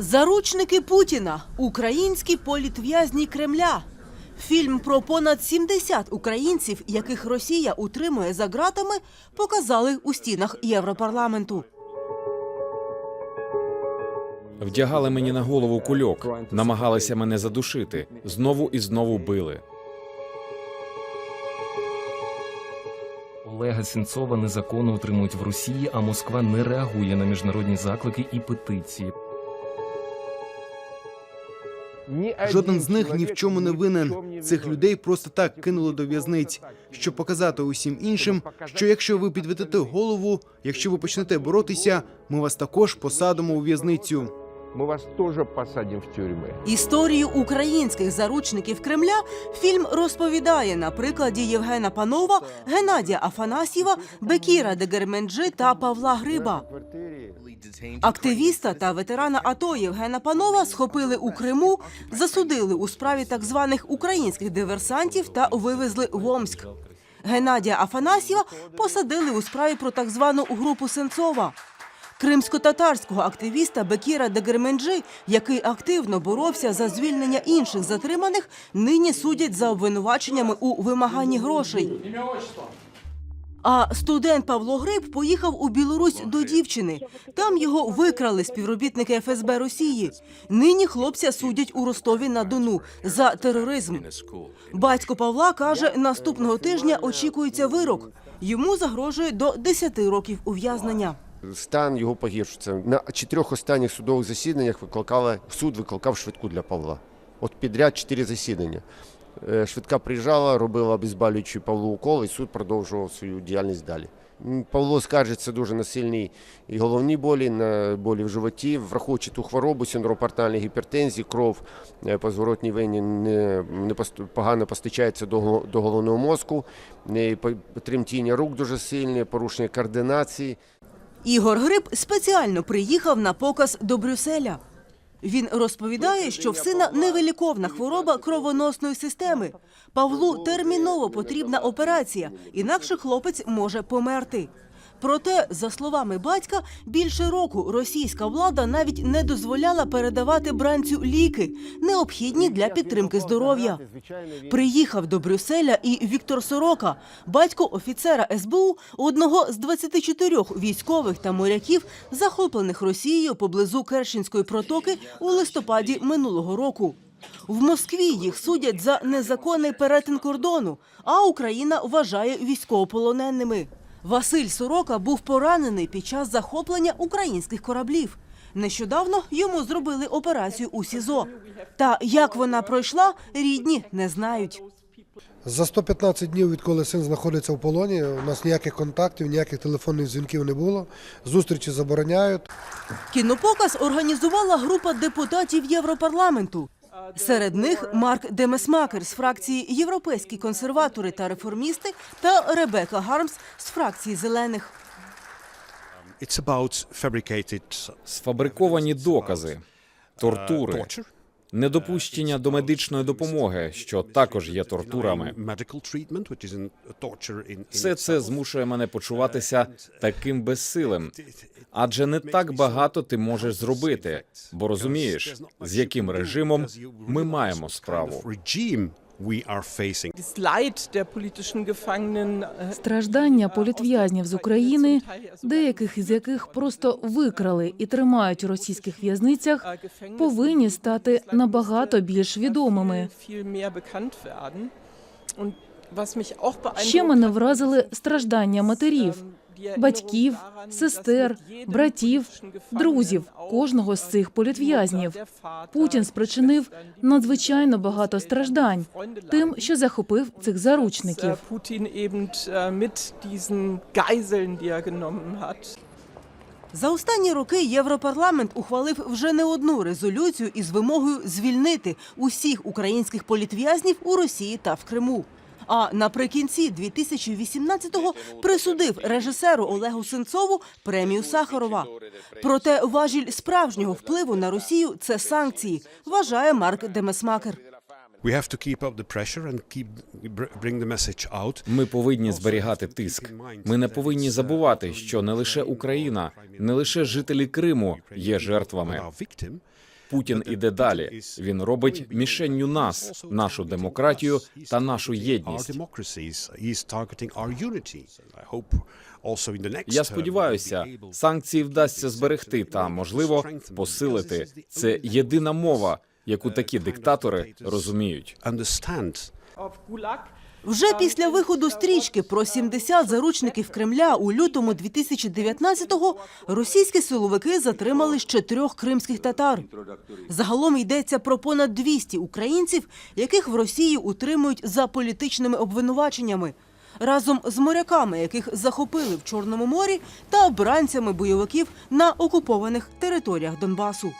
Заручники Путіна українські політв'язні Кремля. Фільм про понад 70 українців, яких Росія утримує за ґратами, показали у стінах Європарламенту. Вдягали мені на голову кульок, намагалися мене задушити, знову і знову били. Олега Сенцова незаконно утримують в Росії, а Москва не реагує на міжнародні заклики і петиції. Жоден з них ні в чому не винен. Цих людей просто так кинули до в'язниць, щоб показати усім іншим, що якщо ви підведете голову, якщо ви почнете боротися, ми вас також посадимо у в'язницю. Мы вас тоже посадим в тюрьмы. Історію українських заручників Кремля фільм розповідає на прикладі Євгена Панова, Геннадія Афанасьєва, Бекіра Дегерменджи та Павла Гриба. Активіста та ветерана АТО Євгена Панова схопили у Криму, засудили у справі так званих українських диверсантів та вивезли в Омськ. Геннадія Афанасьєва посадили у справі про так звану групу Сенцова. Кримсько-татарського активіста Бекіра Дегерменджи, який активно боровся за звільнення інших затриманих, нині судять за обвинуваченнями у вимаганні грошей. А студент Павло Гриб поїхав у Білорусь до дівчини. Там його викрали співробітники ФСБ Росії. Нині хлопця судять у Ростові на Дону за тероризм. Батько Павла каже, наступного тижня очікується вирок. Йому загрожує до 10 років ув'язнення. Стан його погіршується. На чотирьох останніх судових засіданнях викликала суд викликав швидку для Павла. От підряд чотири засідання. Е, Швидка приїжджала, робила обезболюючий Павлу укол, і суд продовжував свою діяльність далі. Павло скаржиться дуже на сильні і головні болі, на болі в животі, враховуючи ту хворобу, синдром портальної гіпертензії, кров е, по зворотній вені не, не погано постачається до, до головного мозку, е, тремтіння рук дуже сильне, порушення координації. Ігор Гриб спеціально приїхав на показ до Брюсселя. Він розповідає, що в сина невиліковна хвороба кровоносної системи. Павлу терміново потрібна операція, інакше хлопець може померти. Проте, за словами батька, більше року російська влада навіть не дозволяла передавати бранцю ліки, необхідні для підтримки здоров'я. Приїхав до Брюсселя і Віктор Сорока, батько офіцера СБУ, одного з 24 військових та моряків, захоплених Росією поблизу Керченської протоки у листопаді минулого року. В Москві їх судять за незаконний перетин кордону, а Україна вважає військовополоненими. Василь Сорока був поранений під час захоплення українських кораблів. Нещодавно йому зробили операцію у СІЗО. Та як вона пройшла, рідні не знають. За 115 днів, відколи син знаходиться в полоні, у нас ніяких контактів, ніяких телефонних дзвінків не було. Зустрічі забороняють. Кінопоказ організувала група депутатів Європарламенту. Серед них Марк Демесмакер з фракції Європейські консерватори та реформісти та Ребека Гармс з фракції зелених. Сфабриковані докази, тортури, torture, недопущення до медичної допомоги, що також є тортурами. Все це змушує мене почуватися таким безсилим. Адже не так багато ти можеш зробити, бо розумієш, з яким режимом ми маємо справу. We are facing. Äh, Страждання політв'язнів з України, деяких із яких просто викрали і тримають у російських в'язницях, äh, повинні стати набагато більш відомими. Ще мене вразили страждання матерів, ähm, батьків, сестер, братів, друзів кожного з цих політв'язнів. Путін спричинив надзвичайно багато страждань тим, що захопив цих заручників. hat, За останні роки Європарламент ухвалив вже не одну резолюцію із вимогою звільнити усіх українських політв'язнів у Росії та в Криму. А наприкінці 2018-го присудив режисеру Олегу Сенцову премію Сахарова. Проте важіль справжнього впливу на Росію це санкції, вважає Марк Демесмакер. Ми повинні зберігати тиск. Ми не повинні забувати, що не лише Україна, не лише жителі Криму є жертвами. Путін іде далі. Він робить мішенню нас, нашу демократію та нашу єдність. Я сподіваюся, санкції вдасться зберегти та, можливо, посилити. Це єдина мова, яку такі диктатори розуміють. Вже після виходу стрічки про 70 заручників Кремля у лютому 2019-го російські силовики затримали ще трьох кримських татар. Загалом йдеться про понад 200 українців, яких в Росії утримують за політичними обвинуваченнями. Разом з моряками, яких захопили в Чорному морі, та обранцями бойовиків на окупованих територіях Донбасу.